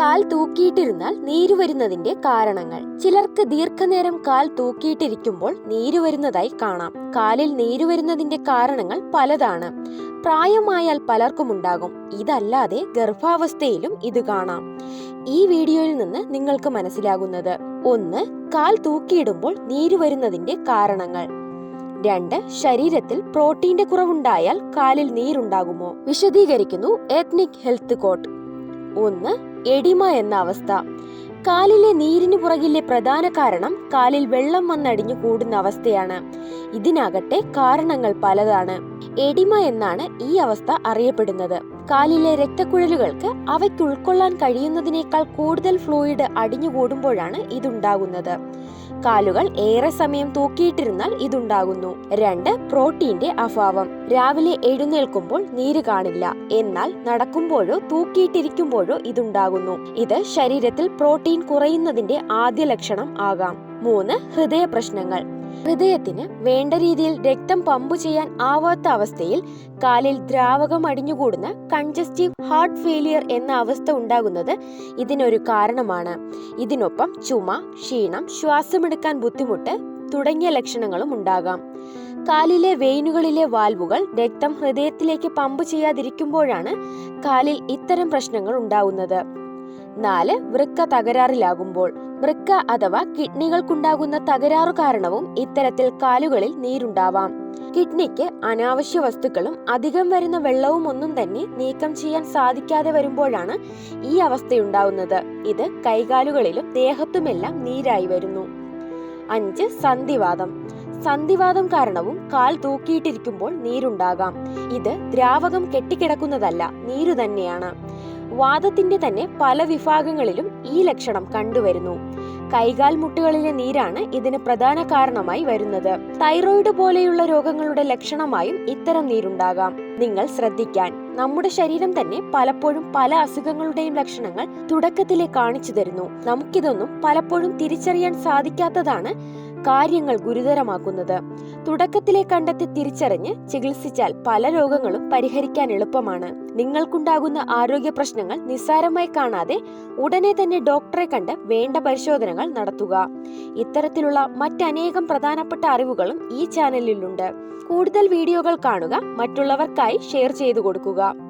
കാൽ തൂക്കിയിട്ടിരുന്നാൽ നീര് വരുന്നതിന്റെ കാരണങ്ങൾ. ചിലർക്ക് ദീർഘനേരം കാൽ തൂക്കിയിട്ടിരിക്കുമ്പോൾ നീര് വരുന്നതായി കാണാം. കാലിൽ നീര് വരുന്നതിന്റെ കാരണങ്ങൾ പലതാണ്. പ്രായമായാൽ പലർക്കും ഉണ്ടാകും. ഇതല്ലാതെ ഗർഭാവസ്ഥയിലും ഇത് കാണാം. ഈ വീഡിയോയിൽ നിന്ന് നിങ്ങൾക്ക് മനസ്സിലാകുന്നത്. ഒന്ന് കാൽ തൂക്കിയിടുമ്പോൾ നീര് വരുന്നതിന്റെ കാരണങ്ങൾ. രണ്ട് ശരീരത്തിൽ പ്രോട്ടീന്റെ കുറവുണ്ടായാൽ കാലിൽ നീരുണ്ടാകുമോ? വിശദീകരിക്കുന്നു എത്നിക് ഹെൽത്ത് കോട്ട് ഒന്ന് എഡിമ എന്ന അവസ്ഥ. കാലിലെ നീരിന് പുറകിലെ പ്രധാന കാരണം കാലിൽ വെള്ളം വന്നടിഞ്ഞു കൂടുന്ന അവസ്ഥയാണ്. ഇതിനാകട്ടെ കാരണങ്ങൾ പലതാണ്. എഡിമ എന്നാണ് ഈ അവസ്ഥ അറിയപ്പെടുന്നത്. കാലിലെ രക്തക്കുഴലുകൾക്ക് അവയ്ക്ക് ഉൾക്കൊള്ളാൻ കഴിയുന്നതിനേക്കാൾ കൂടുതൽ ഫ്ലൂയിഡ് അടിഞ്ഞുകൂടുമ്പോഴാണ് ഇതുണ്ടാകുന്നത്. കാലുകൾ ഏറെ സമയം തൂക്കിയിട്ടിരുന്നാൽ ഇതുണ്ടാകുന്നു. രണ്ട് പ്രോട്ടീന്റെ അഭാവം. രാവിലെ എഴുന്നേൽക്കുമ്പോൾ നീര് കാണില്ല. എന്നാൽ നടക്കുമ്പോഴോ തൂക്കിയിട്ടിരിക്കുമ്പോഴോ ഇതുണ്ടാകുന്നു. ഇത് ശരീരത്തിൽ പ്രോട്ടീൻ കുറയുന്നതിന്റെ ആദ്യ ലക്ഷണം ആകാം. മൂന്ന് ഹൃദയ പ്രശ്നങ്ങൾ ഹൃദയത്തിന് വേണ്ട രീതിയിൽ രക്തം പമ്പ് ചെയ്യാൻ ആവാത്ത അവസ്ഥയിൽ കാലിൽ ദ്രാവകം അടിഞ്ഞുകൂടുന്ന കൺജസ്റ്റീവ് ഹാർട്ട് ഫെയിലിയർ എന്ന അവസ്ഥ ഉണ്ടാകുന്നത് ഇതിനൊരു കാരണമാണ്. ഇതിനൊപ്പം ചുമ ക്ഷീണം ശ്വാസമെടുക്കാൻ ബുദ്ധിമുട്ട് തുടങ്ങിയ ലക്ഷണങ്ങളും ഉണ്ടാകാം. കാലിലെ വെയിനുകളിലെ വാൽവുകൾ രക്തം ഹൃദയത്തിലേക്ക് പമ്പ് ചെയ്യാതിരിക്കുമ്പോഴാണ് കാലിൽ ഇത്തരം പ്രശ്നങ്ങൾ ഉണ്ടാകുന്നത് നാല് വൃക്ക തകരാറിലാകുമ്പോൾ. വൃക്ക അഥവാ കിഡ്നികൾക്കുണ്ടാകുന്ന തകരാറു കാരണവും ഇത്തരത്തിൽ കാലുകളിൽ നീരുണ്ടാവാം. കിഡ്നിക്ക് അനാവശ്യ വസ്തുക്കളും അധികം വരുന്ന വെള്ളവും ഒന്നും തന്നെ നീക്കം ചെയ്യാൻ സാധിക്കാതെ വരുമ്പോഴാണ് ഈ അവസ്ഥയുണ്ടാവുന്നത്. ഇത് കൈകാലുകളിലും ദേഹത്തുമെല്ലാം നീരായി വരുന്നു. അഞ്ച് സന്ധിവാദം. സന്ധിവാദം കാരണവും കാൽ തൂക്കിയിട്ടിരിക്കുമ്പോൾ നീരുണ്ടാകാം. ഇത് ദ്രാവകം കെട്ടിക്കിടക്കുന്നതല്ല നീരു തന്നെയാണ് വാദത്തിന്റെ തന്നെ പല വിഭാഗങ്ങളിലും ഈ ലക്ഷണം കണ്ടുവരുന്നു. കൈകാൽ മുട്ടുകളിലെ നീരാണ് ഇതിന് പ്രധാന കാരണമായി വരുന്നത്. തൈറോയിഡ് പോലെയുള്ള രോഗങ്ങളുടെ ലക്ഷണമായും ഇത്തരം നീരുണ്ടാകാം. നിങ്ങൾ ശ്രദ്ധിക്കാൻ നമ്മുടെ ശരീരം തന്നെ പലപ്പോഴും പല അസുഖങ്ങളുടെയും ലക്ഷണങ്ങൾ തുടക്കത്തിലെ കാണിച്ചു തരുന്നു. നമുക്കിതൊന്നും പലപ്പോഴും തിരിച്ചറിയാൻ സാധിക്കാത്തതാണ് കാര്യങ്ങൾ ഗുരുതരമാക്കുന്നത്. തുടക്കത്തിലെ കണ്ടെത്തി തിരിച്ചറിഞ്ഞ് ചികിത്സിച്ചാൽ പല രോഗങ്ങളും പരിഹരിക്കാൻ എളുപ്പമാണ്. നിങ്ങൾക്കുണ്ടാകുന്ന ആരോഗ്യ പ്രശ്നങ്ങൾ നിസ്സാരമായി കാണാതെ ഉടനെ തന്നെ ഡോക്ടറെ കണ്ട് വേണ്ട പരിശോധനകൾ നടത്തുക. ഇത്തരത്തിലുള്ള മറ്റനേകം പ്രധാനപ്പെട്ട അറിവുകളും ഈ ചാനലിലുണ്ട്. കൂടുതൽ വീഡിയോകൾ കാണുക മറ്റുള്ളവർക്കായി ഷെയർ ചെയ്തു കൊടുക്കുക.